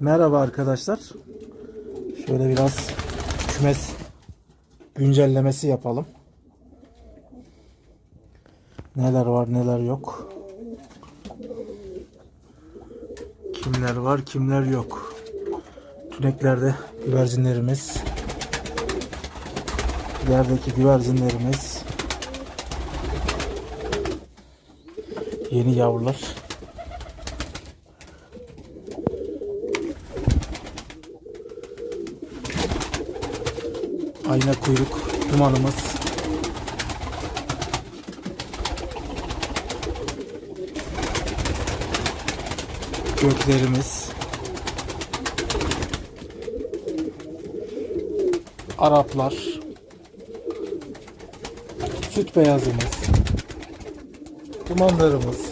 Merhaba arkadaşlar. Şöyle biraz kümes güncellemesi yapalım. Neler var neler yok. Kimler var kimler yok. Tüneklerde güvercinlerimiz. Yerdeki güvercinlerimiz. Yeni yavrular. Ayna kuyruk dumanımız. Göklerimiz. Araplar. Süt beyazımız. Dumanlarımız.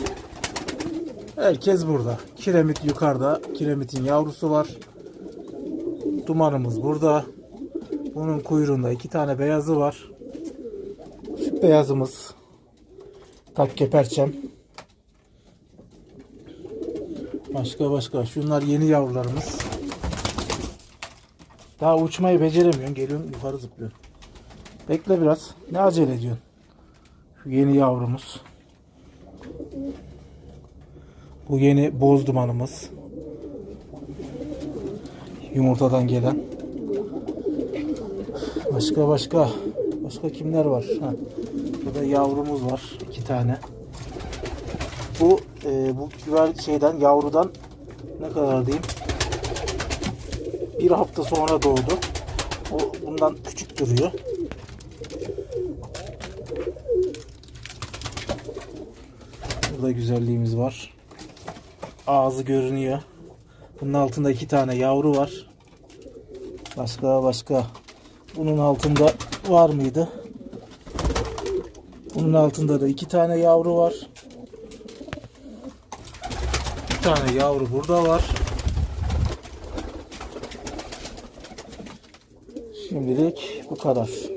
Herkes burada. Kiremit yukarıda. Kiremitin yavrusu var. Dumanımız burada. Bunun kuyruğunda iki tane beyazı var. Süt beyazımız. Takke perçem. Başka başka. Şunlar yeni yavrularımız. Daha uçmayı beceremiyorsun. Geliyorsun yukarı zıplıyorsun. Bekle biraz. Ne acele ediyorsun? Şu yeni yavrumuz. Bu yeni boz dumanımız. Yumurtadan gelen. Başka başka. Başka kimler var? Ha. Burada yavrumuz var. iki tane. Bu e, bu güver şeyden yavrudan ne kadar diyeyim? Bir hafta sonra doğdu. O bundan küçük duruyor. Burada güzelliğimiz var. Ağzı görünüyor. Bunun altında iki tane yavru var. Başka başka. Bunun altında var mıydı? Bunun altında da iki tane yavru var. Bir tane yavru burada var. Şimdilik bu kadar.